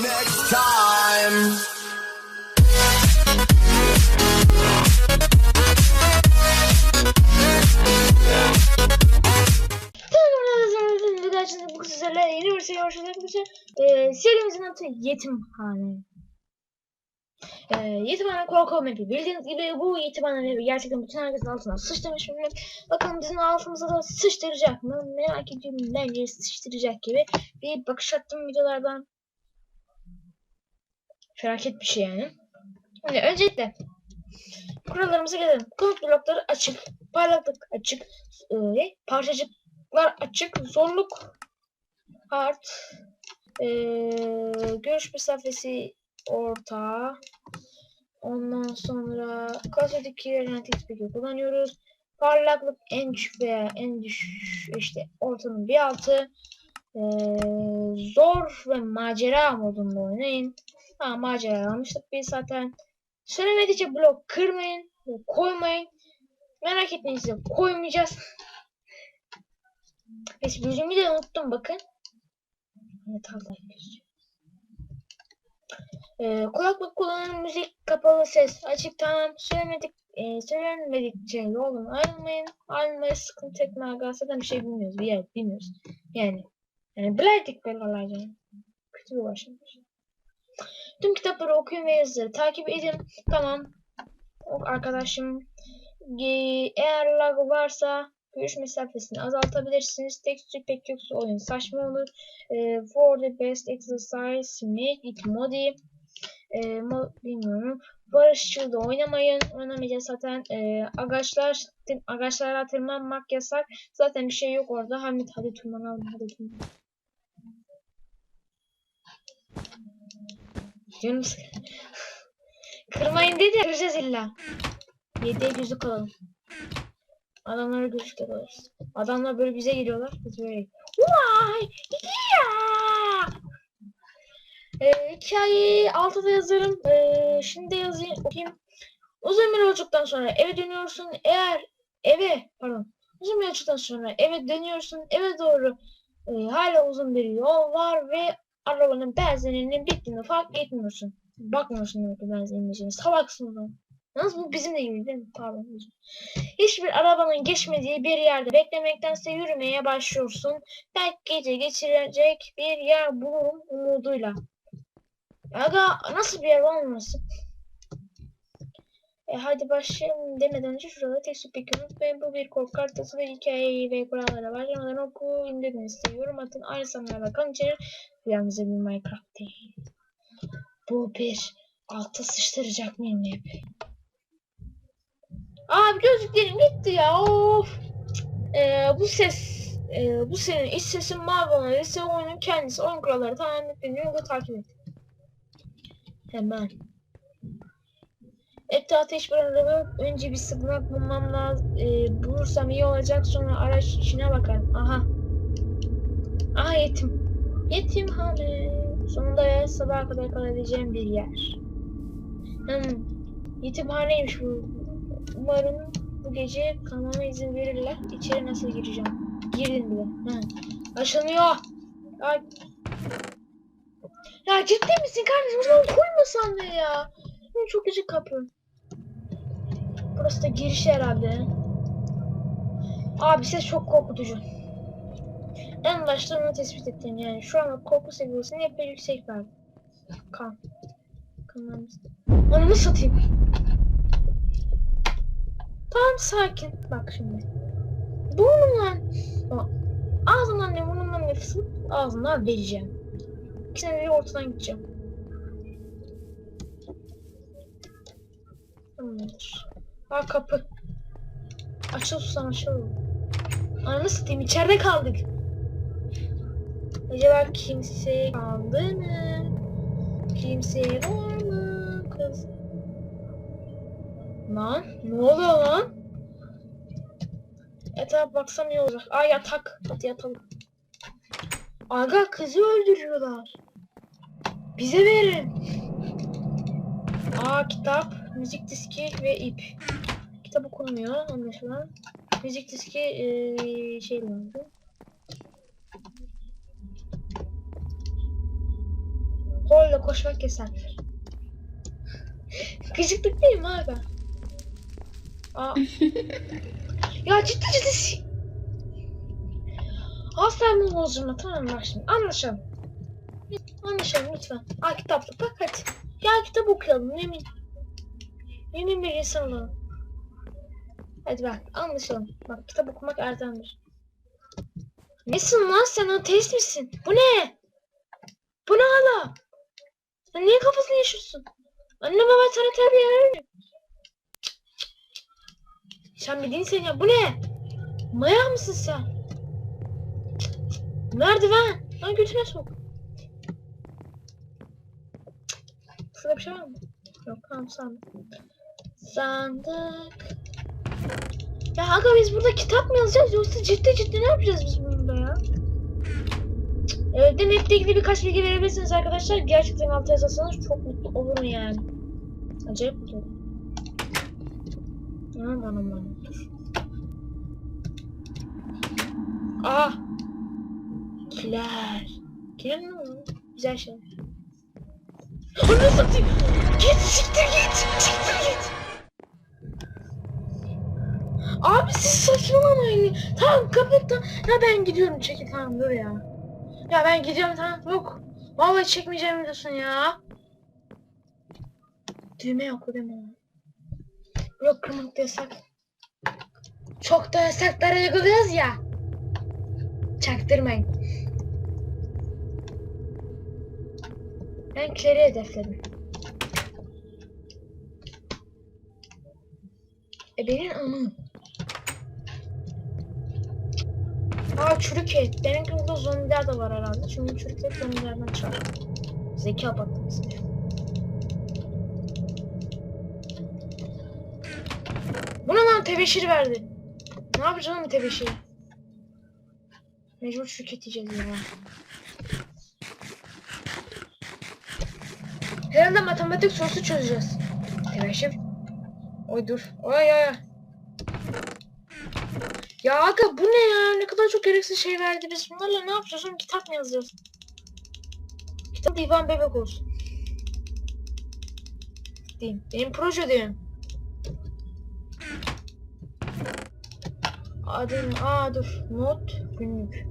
next time. Bu sizlerle yeni bir seri başladık. Ee, serimizin adı Yetimhane. Ee, yetimhane korku mapi. Bildiğiniz gibi bu yetimhane mapi gerçekten bütün herkesin altına sıçtırmış bir map. Bakalım bizim altımıza da sıçtıracak mı? Merak ediyorum. Bence sıçtıracak gibi bir bakış attım videolardan. Felaket bir şey yani. Şimdi öncelikle kurallarımıza gelelim. Komut blokları açık, parlaklık açık, e, parçacıklar açık, zorluk art, e, görüş mesafesi orta, ondan sonra kasadaki yönetik speaker kullanıyoruz. Parlaklık en düşük veya en düşük işte ortanın bir altı. E, zor ve macera modunda oynayın. Ha macera almıştık biz zaten. Söylemedikçe blok kırmayın. Koymayın. Merak etmeyin size koymayacağız. Neyse yüzümü de unuttum bakın. Evet Allah ee, kulaklık kullanın müzik kapalı ses açık tamam söylemedik e, söylenmedikçe yoldan ayrılmayın ayrılmaya sıkıntı etme zaten bir şey bilmiyoruz bir yer bilmiyoruz yani yani bilerdik böyle olayları kötü bir başlamış tüm kitapları okuyun ve yazıları takip edin tamam arkadaşım Ee, eğer lag varsa görüş mesafesini azaltabilirsiniz. Tekstür pek yoksa oyun saçma olur. Ee, for the best exercise make it modi. Ee, mo bilmiyorum. Barışçıl da oynamayın. Oynamayacağız zaten. Ee, agaçlar, agaçlara tırmanmak yasak. Zaten bir şey yok orada. Hamit hadi tırmanalım. Hadi tırmanalım. Canım Kırmayın dedi. Kıracağız illa. 7'ye gözlük alalım. Adamlara gözlük alırız. Adamlar böyle bize geliyorlar. Biz böyle. Vay! Yeah! Ee, hikayeyi altıda yazarım. Ee, şimdi yazayım. Okuyayım. Uzun bir yolculuktan sonra eve dönüyorsun. Eğer eve pardon uzun bir yolculuktan sonra eve dönüyorsun. Eve doğru e, hala uzun bir yol var ve arabanın benzininin bittiğini fark etmiyorsun. Bakmıyorsun demek ki benzinin bittiğini. Salaksın lan. Yalnız bu bizim de gibi değil mi? Pardon. Hiçbir arabanın geçmediği bir yerde beklemektense yürümeye başlıyorsun. Belki gece geçirecek bir yer bulurum umuduyla. Aga nasıl bir yer olmasın? E hadi başlayalım demeden önce şurada tek süpik unutmayın. Bu bir korku haritası ve hikayeyi ve kurallara başlamadan oku indirinizi yorum atın. Aynı kan içerir. Bu yalnızca bir Minecraft değil. Bu bir alta sıçtıracak mıyım hep? Abi gözlüklerim gitti ya of. Ee, bu ses e, bu senin iç sesin mavi olan ise oyunun kendisi. Oyun kuralları tamamen ve takip et. Hemen. Ette ateş araba. Önce bir sığınak bulmam lazım. Ee, bulursam iyi olacak. Sonra araç içine bakarım. Aha. Aha yetim. Yetimhane. Sonunda ya sabaha kadar kalabileceğim bir yer. Hmm. Yetimhaneymiş bu. Umarım bu gece kalmama izin verirler. İçeri nasıl gireceğim? Girdim bile. Ha. Açılmıyor. Ya, ya ciddi misin kardeşim? Bunu koymasan da ya. Çok gıcık kapı. Burası da giriş herhalde. Abi ses çok korkutucu. En başta onu tespit ettim yani. Şu an korku seviyesini epey yüksek verdi. Kan. Kanlarımız. Onu satayım? Tamam sakin. Bak şimdi. Burnumdan ağzımdan ne burnumdan ne fısıp ağzımdan vereceğim. İkisine de ortadan gideceğim. Tamamdır. Aa kapı. Açıl susam açıl. Ananı satayım içeride kaldık. Acaba kimse kaldı mı? Kimse var mı kız? Lan ne oluyor lan? Etrafa baksam iyi olacak. Aa yatak. Hadi yatalım. Aga kızı öldürüyorlar. Bize verin. Aa kitap, müzik diski ve ip. Kitap okunmuyor anlaşılan. Müzik diski ee, şey lazım. Horla koşmak yasaktır. Gıcıklık değil mi abi? Aa. ya ciddi ciddi Asla bozulma tamam mı? bak şimdi anlaşalım. Anlaşalım lütfen. Aa kitaplık bak hadi. Gel kitap okuyalım Emin. Emin bir insan olalım. Hadi bak anlaşalım. Bak kitap okumak erdemdir. Nesin lan sen ateist misin? Bu ne? Bu ne hala? Sen niye kafasını yaşıyorsun? Anne baba sana terbiye vermiyor. Sen bir dinsin ya. Bu ne? Maya mısın sen? Merdiven. Lan götüne sok. Şurada bir şey var mı? Yok tamam sandık. Sandık. Ya aga biz burada kitap mı yazacağız yoksa ciddi ciddi ne yapacağız biz burada ya? Evet netle ilgili birkaç bilgi verebilirsiniz arkadaşlar. Gerçekten altı yazarsanız çok mutlu olurum yani. Acayip mutlu olurum. Aman aman dur. Aa! Kiler. Kiler ne oldu? Güzel şey. Anne satayım. Git siktir git. Siktir git. Abi siz saçmalamayın. Tamam kapat da. Ya ben gidiyorum çekil tamam dur ya. Ya ben gidiyorum tamam yok. Vallahi çekmeyeceğim diyorsun ya. Düğme yok mi? Yok kırmak yasak. Çok da yasakları uyguluyoruz ya. Çaktırmayın. Ben Clary'i hedefledim. E benim amı. Aa çürük et. Benim burada zombiler de var herhalde. Çünkü çürük et zombilerden çıkar. Zeka patlaması. Bu ne lan tebeşir verdi. Ne yapacağım bu tebeşiri? Mecbur çürük et yiyeceğiz ya. Herhalde matematik sorusu çözeceğiz. Tebeşir. Oy dur. Oy oy. oy. Ya aga bu ne ya? Ne kadar çok gereksiz şey verdi. Biz bunlarla ne yapacağız? Kitap mı yazacağız? Kitap divan bebek olsun. Diyeyim. Benim proje diyeyim. Adım, aa dur. Not, günlük.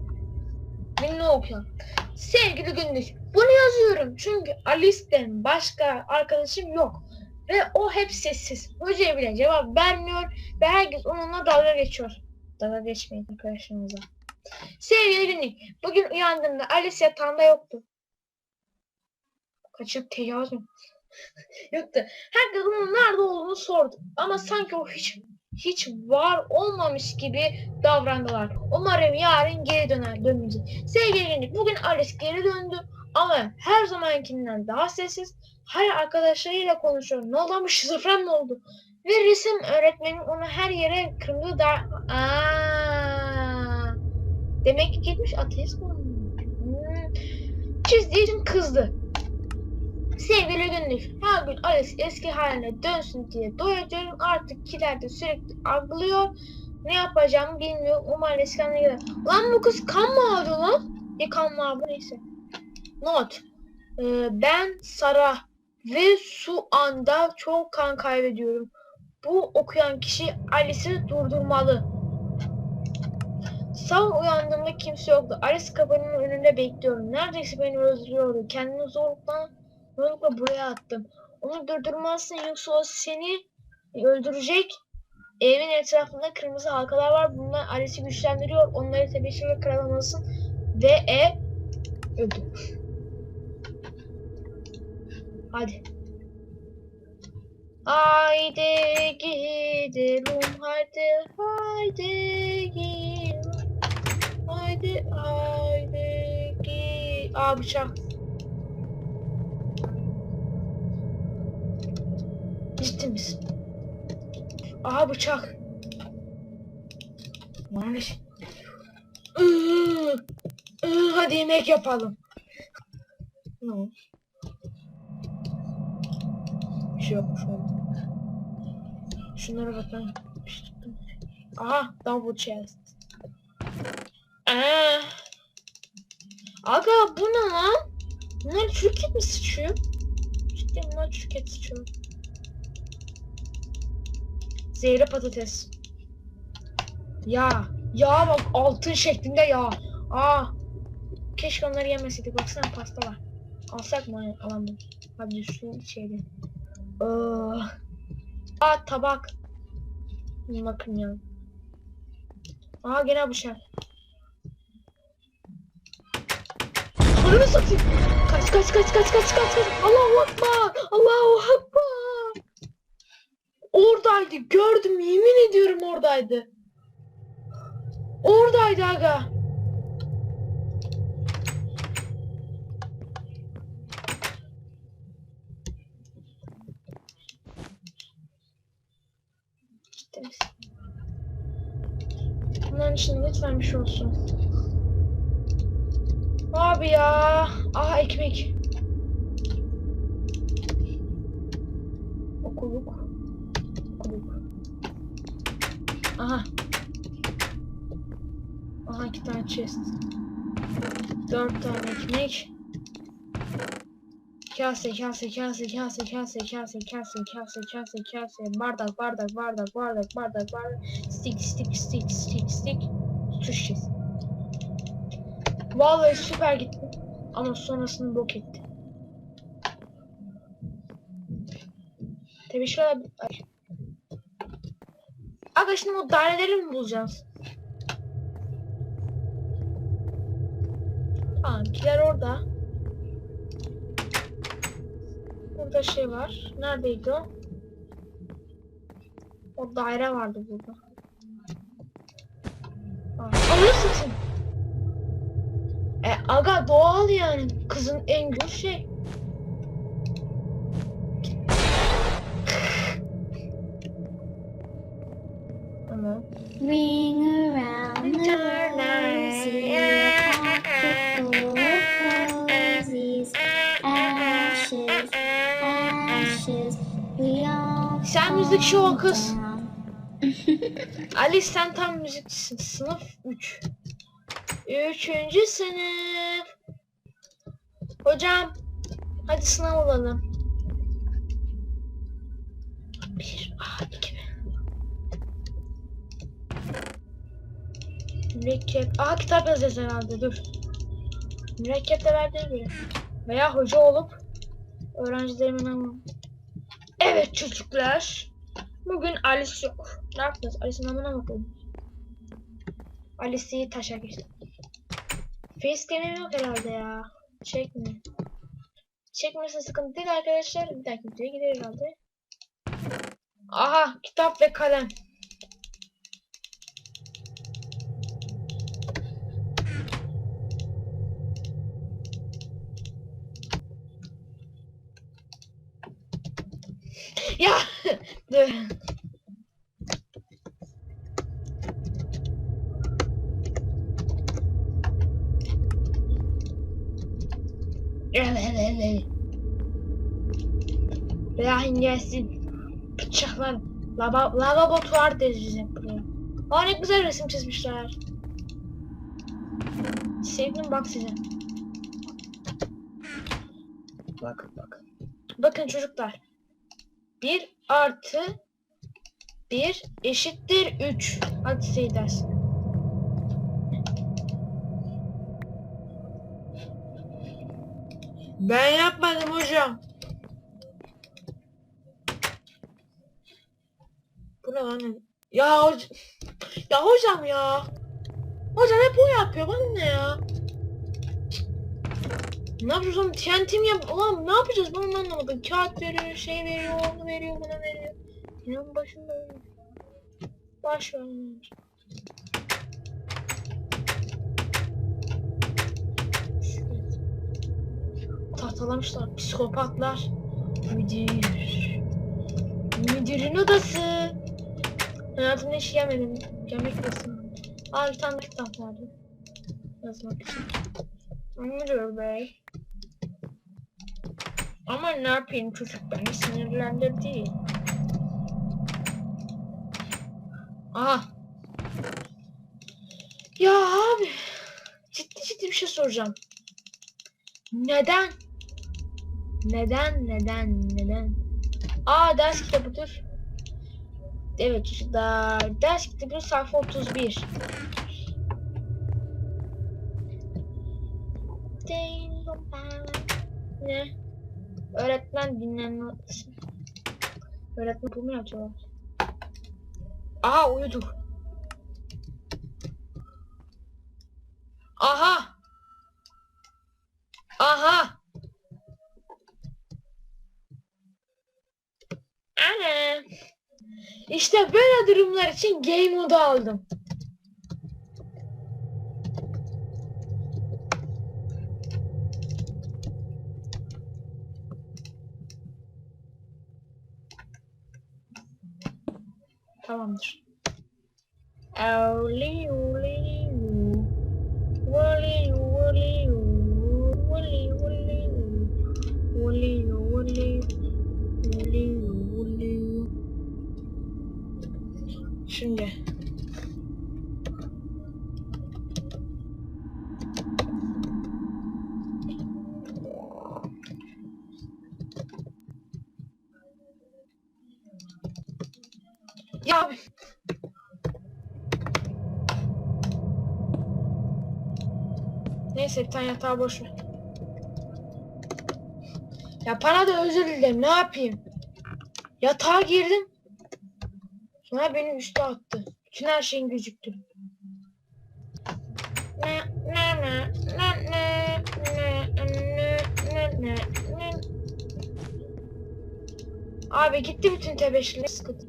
Günlüğü okuyalım. Sevgili günlük. Bunu yazıyorum çünkü Alice'den başka arkadaşım yok. Ve o hep sessiz. Hocaya bile cevap vermiyor ve herkes onunla dalga geçiyor. Dalga geçmeyin arkadaşımıza. Sevgili günlük. Bugün uyandığımda Alice yatağında yoktu. Kaçıp tecavüz mü? yoktu. Herkes onun nerede olduğunu sordu. Ama sanki o hiç hiç var olmamış gibi davrandılar. Umarım yarın geri döner dönmeyecek. Sevgili günlük. Bugün Alice geri döndü. Ama her zamankinden daha sessiz. Hayır arkadaşlarıyla konuşuyor. Ne ama şizofren mi oldu? Ve resim öğretmenim onu her yere kırmızı da... Aa, Demek ki gitmiş ateist mi? Hmm. Çizdiği için kızdı. Sevgili günlük, her gün Alice eski haline dönsün diye doyuyorum. Artık kilerde sürekli algılıyor. Ne yapacağımı bilmiyor. Umarım eski gelir. Lan bu kız kan mı alıyor lan? Ne kan mı alıyor neyse. Not. Ee, ben Sara ve su anda çok kan kaybediyorum. Bu okuyan kişi Alice'i durdurmalı. Sabah uyandığımda kimse yoktu. Alice kapının önünde bekliyorum. Neredeyse beni öldürüyordu. Kendimi zorlukla, zorlukla buraya attım. Onu durdurmazsın yoksa o seni öldürecek. Evin etrafında kırmızı halkalar var. Bunlar Alice'i güçlendiriyor. Onları tebeşirle karalamalısın. Ve e öldür. Hadi. Haydi gidelim haydi haydi gidelim. Haydi haydi gi. Aa bıçak. Ciddi misin? Aha bıçak. Iıı, ıı, Hadi yemek yapalım. Ne olmuş? Bir şey yokmuş orada. Şunlara bak şey tuttum. Aha double chest. Aa. Aga bu ne lan? Bunlar et mi sıçıyor? Cidden bunlar et sıçıyor. Zehri patates. Ya. Ya bak altın şeklinde ya. Aa. Keşke onları yemeseydik. Baksana pasta var. Alsak mı? Alalım. Hadi şu şeyde. Aa. Aa tabak. Bakın ya. Aa gene bıçak. Ananı satayım. Kaç kaç kaç kaç kaç kaç kaç. Allahu Akbar. Allahu Akbar. Oradaydı. Gördüm. Yemin ediyorum oradaydı. Oradaydı aga. Misin? Bunların için lütfen bir şey olsun. Abi ya. Aha ekmek. Okuluk. Okuluk. Aha. Aha iki tane chest. Dört tane ekmek. Kase, kase, kase, kase, kase, kase, kase, kase, kase, kase, bardak, bardak, bardak, bardak, bardak, bardak, stick, stick, stick, stick, stick, şişesi. Vallahi süper gitti. Ama sonrasını bok etti. Teşekkürler. Ay. Aga şimdi bu daireleri mi bulacağız? Tamam, kiler orada. Burada şey var. Neredeydi o? O daire vardı burada. Anı satayım. E aga doğal yani. Kızın en güzel şey. Sen müzik an kız. Ali sen tam müzikçisin. Sınıf 3. Üçüncü sınıf. Hocam. Hadi sınav alalım. Bir, ah, iki. Mürekkep. Aa kitap yazacağız herhalde dur. Mürekkep de verdiğine göre. Veya hoca olup öğrencilerimin ama. Evet çocuklar. Bugün Alice yok. Ne yapacağız? Alice'in namına bakalım. Alice'i taşa geçti. Facecam'im yok herhalde ya. Çekmiyor. Çekmesi sıkıntı değil arkadaşlar. Bir dahaki videoya gider herhalde. Aha kitap ve kalem. Ya. Rahim gelsin. Bıçaklar. Lava, lavabo tuvar dizeceğim buraya. Aa ne güzel resim çizmişler. Sevdim bak size. Bakın bakın. Bakın çocuklar. 1 artı 1 eşittir 3. Hadi say dersin. Ben yapmadım hocam. Bu ne lan? Ya. Ya hocam ya. Hocam hep o yapıyor. Bana ne ya? Ne yapacağız oğlum? TNT mi yap? Ulan ne yapacağız? Ben anlamadım. Kağıt veriyor, şey veriyor, onu veriyor, buna veriyor. İnan başında öyle. Baş ver. onu. Tahtalamışlar. Psikopatlar. Müdür. Müdürün odası. Hayatımda hiç gelmedim. Gelmek istedim. Aa bir tane kitap. Yazmak için. Müdür bey. Ama ne yapayım çocuk beni sinirlendirdi. Aha. Ya abi. Ciddi ciddi bir şey soracağım. Neden Neden? Neden? Neden? Aa ders kitabıdır. Evet çocuklar. Ders kitabı sayfa 31. Ding dong bang. Ne? Öğretmen dinlenme. Öğretmen bunu mu yapıyorlar? Aha uyudu. Aha. Aha. Ana. İşte böyle durumlar için game modu aldım. Owly. Şimdi. Yeah. Neyse bir tane yatağı boş ver. Ya bana da özür dilerim ne yapayım? Yatağa girdim. Sonra beni üste attı. Bütün her şeyin gözüktü. Ne ne ne ne ne ne ne ne ne Abi gitti bütün tebeşirler sıkıntı.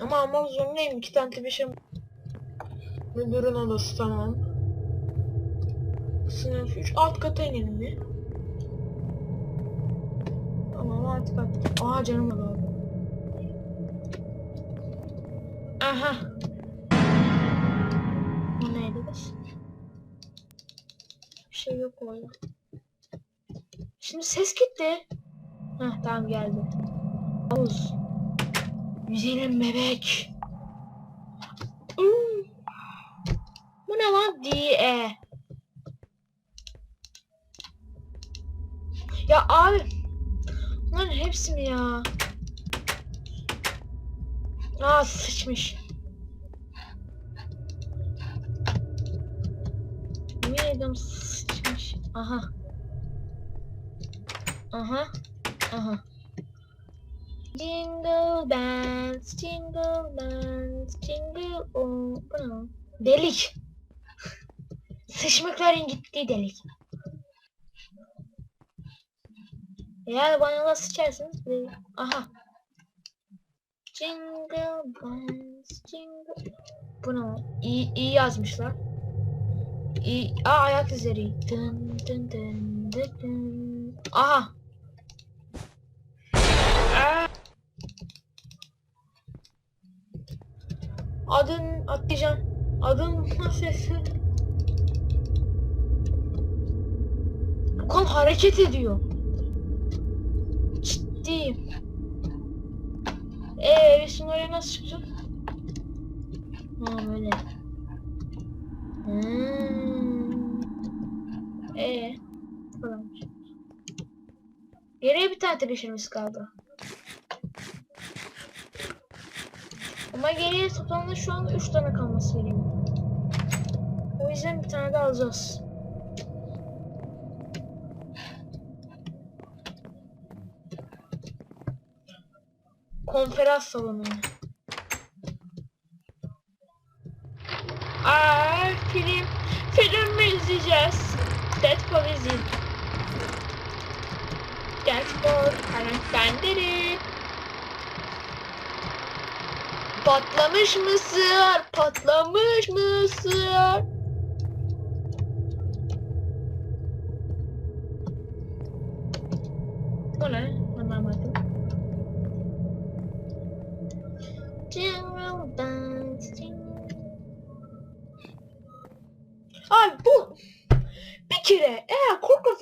Ama almak zorundayım. iki tane tebeşir Müdürün odası tamam. Sınıf 3 alt kata inelim mi? Tamam alt kat. Aa canım da Aha. Bu neydi? Bir şey yok orada. Şimdi ses gitti. Heh tamam geldi. Havuz. Güzelim bebek. Hmm. Bu ne lan? DE. Ya abi. Bunların hepsi mi ya? Aa sıçmış. Yemin ediyorum sıçmış. Aha. Aha. Aha. Jingle bells, jingle bells, jingle all. Delik. Sıçmakların gittiği delik. Eğer banyoda sıçarsınız delik. Aha. Jingle bells, jingle. Bu ne lan? İyi, iyi yazmışlar. İyi. Aa ayak izleri. Dın dın dın dın dın. Aha. Adın atlayacağım. Adın sesi. Okan hareket ediyor. Ciddiyim. Eee şimdi oraya nasıl çıkacağız? Ha böyle. Hmm. Eee. Falan. Geriye bir tane tebeşirimiz kaldı. Ama geriye toplamda şu an 3 tane kalması gerekiyor. O yüzden bir tane de alacağız. Konferans salonu. Aa, film. Film mi izleyeceğiz? Deadpool izleyin. Deadpool karakterleri. Patlamış mısır, patlamış mısır.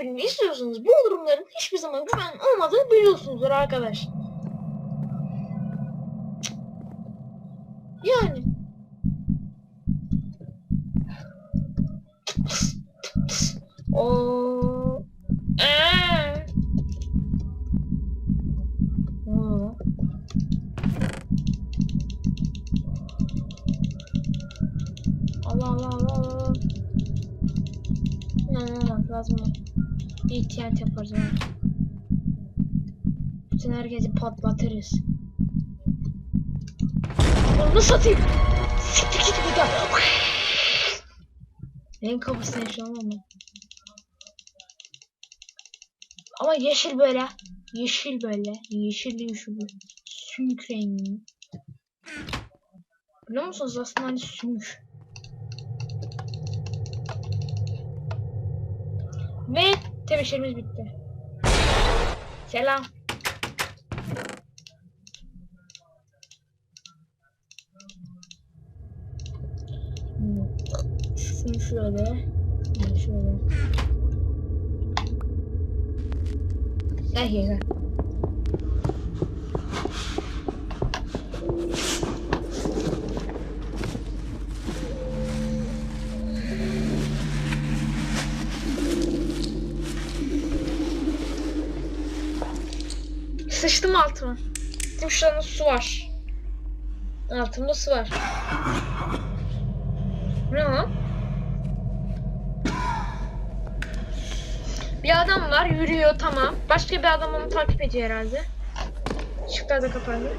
filmi istiyorsanız bu durumların hiçbir zaman güven olmadığını biliyorsunuzdur arkadaş. Yani. O. Ee. Allah Allah Allah Allah. Ne ne lazım? Mı? Bir TNT yaparız ha. Bütün herkesi patlatırız. Onu satayım. Siktir git buradan. Benim kafasına yaşamam ama. Ama yeşil böyle. Yeşil böyle. Yeşil yeşil. Sümük rengi. Biliyor musunuz aslında hani sümük. Ve tebeşirimiz bitti. Selam. Şunu şöyle. Şunu şöyle. Gel here, Sıçtım altıma. Gittim şurada su var. Altımda su var. Ne lan? Bir adam var yürüyor tamam. Başka bir adam onu takip ediyor herhalde. Işıklar da kapandı.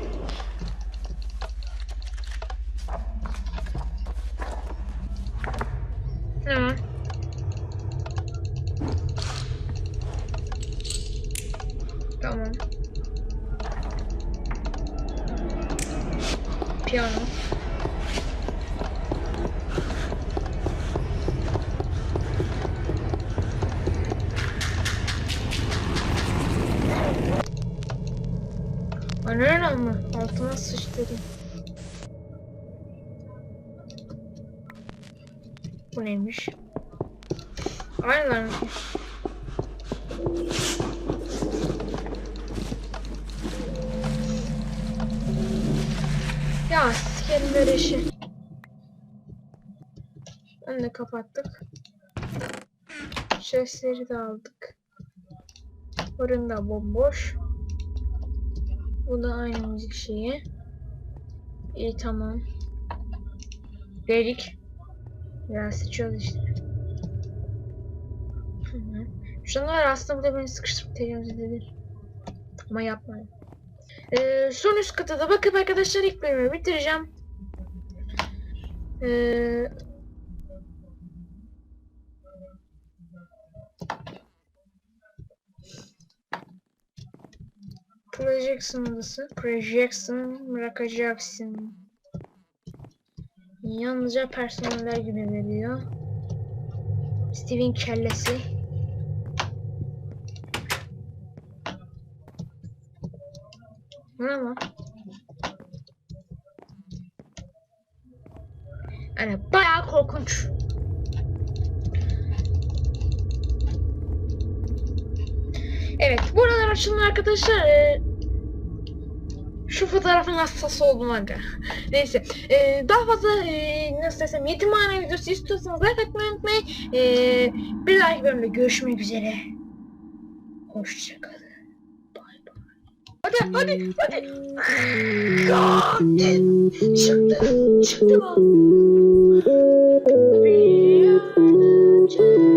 Tamam. Piyano. Ananı mı? Altıma sıçtırdım. Neymiş? Mı? Ya sikerim böyle işi. Onu da kapattık. Şesleri de aldık. Fırın da bomboş. Bu da aynı müzik şeyi. İyi tamam. Dedik. Ya sıçıyoruz işte. Şunlar aslında burada beni sıkıştırıp tecavüz edebilir. Ama yapmayın. Ee, son üst kata da bakıp arkadaşlar ilk bölümü bitireceğim. Ee, Projection odası. Projection bırakacaksın. Yalnızca personeller gibi veriyor. Steven kellesi. Ne lan? Yani bayağı korkunç. Evet, buralar açılın arkadaşlar. Ee, şu fotoğrafın hastası oldum aga. Neyse, ee, daha fazla ee, nasıl desem yetimhane videosu istiyorsanız like atmayı unutmayın. Ee, bir dahaki bölümde görüşmek üzere. Hoşçakalın. Hadi, hadi, hadi. Çıktı, çıktı önce